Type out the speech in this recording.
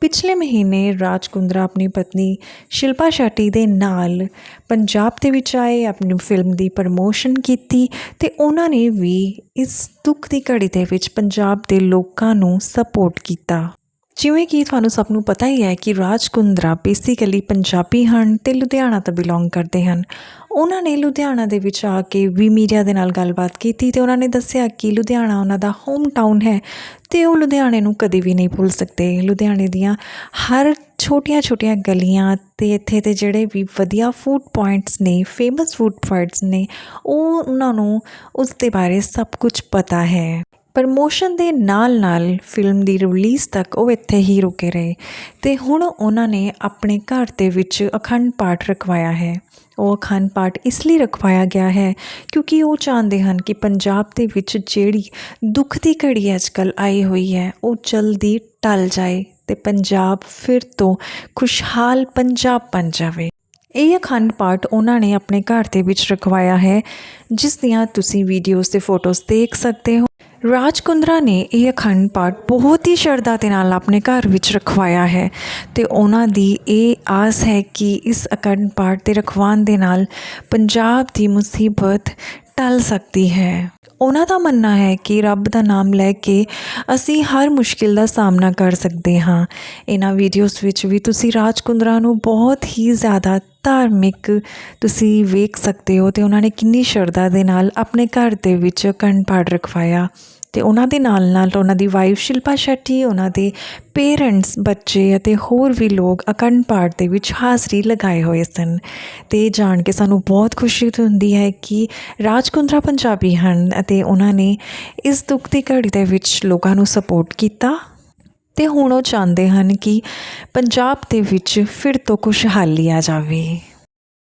ਪਿਛਲੇ ਮਹੀਨੇ ਰਾਜ ਕੁੰਦਰਾ ਆਪਣੀ ਪਤਨੀ ਸ਼ਿਲਪਾ ਸ਼ੈਟੀ ਦੇ ਨਾਲ ਪੰਜਾਬ ਦੇ ਵਿੱਚ ਆਏ, ਆਪਣੀ ਫਿਲਮ ਦੀ ਪ੍ਰਮੋਸ਼ਨ ਕੀਤੀ ਤੇ ਉਹਨਾਂ ਨੇ ਵੀ ਇਸ ਦੁੱਖ ਦੀ ਘੜੀ ਦੇ ਵਿੱਚ ਪੰਜਾਬ ਦੇ ਲੋਕਾਂ ਨੂੰ ਸਪੋਰਟ ਕੀਤਾ। ਜਿਵੇਂ ਕਿ ਤੁਹਾਨੂੰ ਸਭ ਨੂੰ ਪਤਾ ਹੀ ਹੈ ਕਿ ਰਾਜ ਕੁੰਦਰਾ ਬੇਸਿਕਲੀ ਪੰਜਾਬੀ ਹਨ ਤੇ ਲੁਧਿਆਣਾ ਤੋਂ ਬਿਲੋਂਗ ਕਰਦੇ ਹਨ। ਉਹਨਾਂ ਨੇ ਲੁਧਿਆਣਾ ਦੇ ਵਿੱਚ ਆ ਕੇ ਵੀ ਮੀਡੀਆ ਦੇ ਨਾਲ ਗੱਲਬਾਤ ਕੀਤੀ ਤੇ ਉਹਨਾਂ ਨੇ ਦੱਸਿਆ ਕਿ ਲੁਧਿਆਣਾ ਉਹਨਾਂ ਦਾ ਹੋਮ ਟਾਊਨ ਹੈ ਤੇ ਉਹ ਲੁਧਿਆਣੇ ਨੂੰ ਕਦੇ ਵੀ ਨਹੀਂ ਭੁੱਲ ਸਕਦੇ। ਲੁਧਿਆਣੇ ਦੀਆਂ ਹਰ ਛੋਟੀਆਂ-ਛੋਟੀਆਂ ਗਲੀਆਂ ਤੇ ਇੱਥੇ ਦੇ ਜਿਹੜੇ ਵੀ ਵਧੀਆ ਫੂਡ ਪੁਆਇੰਟਸ ਨੇ ਫੇਮਸ ਫੂਡ ਪੁਆਇੰਟਸ ਨੇ, ਉਹ ਉਹਨਾਂ ਨੂੰ ਉਸ ਦੇ ਬਾਰੇ ਸਭ ਕੁਝ ਪਤਾ ਹੈ। ਪ੍ਰਮੋਸ਼ਨ ਦੇ ਨਾਲ-ਨਾਲ ਫਿਲਮ ਦੀ ਰਿਲੀਜ਼ ਤੱਕ ਉਹ ਇੱਥੇ ਹੀ ਰੁਕੇ ਰਹੇ ਤੇ ਹੁਣ ਉਹਨਾਂ ਨੇ ਆਪਣੇ ਘਰ ਦੇ ਵਿੱਚ ਅਖੰਡ ਪਾਠ ਰਖਵਾਇਆ ਹੈ। ਉਹ ਅਖੰਡ ਪਾਠ ਇਸ ਲਈ ਰਖਵਾਇਆ ਗਿਆ ਹੈ ਕਿਉਂਕਿ ਉਹ ਚਾਹੁੰਦੇ ਹਨ ਕਿ ਪੰਜਾਬ ਦੇ ਵਿੱਚ ਜਿਹੜੀ ਦੁੱਖ ਦੀ ਘੜੀ ਅੱਜਕੱਲ ਆਈ ਹੋਈ ਹੈ, ਉਹ ਜਲਦੀ ਟਲ ਜਾਏ ਤੇ ਪੰਜਾਬ ਫਿਰ ਤੋਂ ਖੁਸ਼ਹਾਲ ਪੰਜਾਬ ਬਣ ਜਾਵੇ। ਇਹ ਅਖੰਡ ਪਾਠ ਉਹਨਾਂ ਨੇ ਆਪਣੇ ਘਰ ਦੇ ਵਿੱਚ ਰਖਵਾਇਆ ਹੈ, ਜਿਸ ਦੀਆਂ ਤੁਸੀਂ ਵੀਡੀਓਜ਼ ਤੇ ਫੋਟੋਜ਼ ਦੇਖ ਸਕਦੇ ਹੋ। ਰਾਜ ਕੁੰਦਰਾ ਨੇ ਇਹ ਅਖੰਡ ਪਾਠ ਬਹੁਤ ਹੀ ਸ਼ਰਧਾ ਦੇ ਨਾਲ ਆਪਣੇ ਘਰ ਵਿੱਚ ਰਖਵਾਇਆ ਹੈ ਤੇ ਉਹਨਾਂ ਦੀ ਇਹ ਆਸ ਹੈ ਕਿ ਇਸ ਅਖੰਡ ਪਾਠ ਦੇ ਰਖਵਾਉਣ ਦੇ ਨਾਲ ਪੰਜਾਬ ਦੀ ਮੁਸੀਬਤ ਟਲ ਸਕਦੀ ਹੈ। ਉਹਨਾਂ ਦਾ ਮੰਨਣਾ ਹੈ ਕਿ ਰੱਬ ਦਾ ਨਾਮ ਲੈ ਕੇ ਅਸੀਂ ਹਰ ਮੁਸ਼ਕਿਲ ਦਾ ਸਾਹਮਣਾ ਕਰ ਸਕਦੇ ਹਾਂ। ਇਹਨਾਂ ਵੀਡੀਓਜ਼ ਵਿੱਚ ਵੀ ਤੁਸੀਂ ਰਾਜਕੁੰਦਰਾ ਨੂੰ ਬਹੁਤ ਹੀ ਜ਼ਿਆਦਾ ਧਾਰਮਿਕ ਤੁਸੀਂ ਵੇਖ ਸਕਦੇ ਹੋ ਤੇ ਉਹਨਾਂ ਨੇ ਕਿੰਨੀ ਸ਼ਰਧਾ ਦੇ ਨਾਲ ਆਪਣੇ ਘਰ ਦੇ ਵਿੱਚ ਅਖੰਡ ਪਾਠ ਰਖਵਾਇਆ। ਤੇ ਉਹਨਾਂ ਦੇ ਨਾਲ ਨਾਲ ਉਹਨਾਂ ਦੀ ਵਾਈਫ ਸ਼ਿਲਪਾ ਸ਼ੈਟੀ, ਉਹਨਾਂ ਦੇ ਪੇਰੈਂਟਸ ਬੱਚੇ ਅਤੇ ਹੋਰ ਵੀ ਲੋਕ ਅਖੰਡ ਪਾਠ ਦੇ ਵਿੱਚ ਹਾਜ਼ਰੀ ਲਗਾਏ ਹੋਏ ਸਨ। ਤੇ ਇਹ ਜਾਣ ਕੇ ਸਾਨੂੰ ਬਹੁਤ ਖੁਸ਼ੀ ਹੁੰਦੀ ਹੈ ਕਿ ਰਾਜਕੁੰਦਰਾ ਪੰਜਾਬੀ ਹਨ ਅਤੇ ਉਹਨਾਂ ਨੇ ਇਸ ਦੁੱਖ ਦੀ ਘੜੀ ਦੇ ਵਿੱਚ ਲੋਕਾਂ ਨੂੰ ਸਪੋਰਟ ਕੀਤਾ। ਤੇ ਹੁਣ ਉਹ ਚਾਹੁੰਦੇ ਹਨ ਕਿ ਪੰਜਾਬ ਦੇ ਵਿੱਚ ਫਿਰ ਤੋਂ ਖੁਸ਼ਹਾਲੀ ਆ ਜਾਵੇ।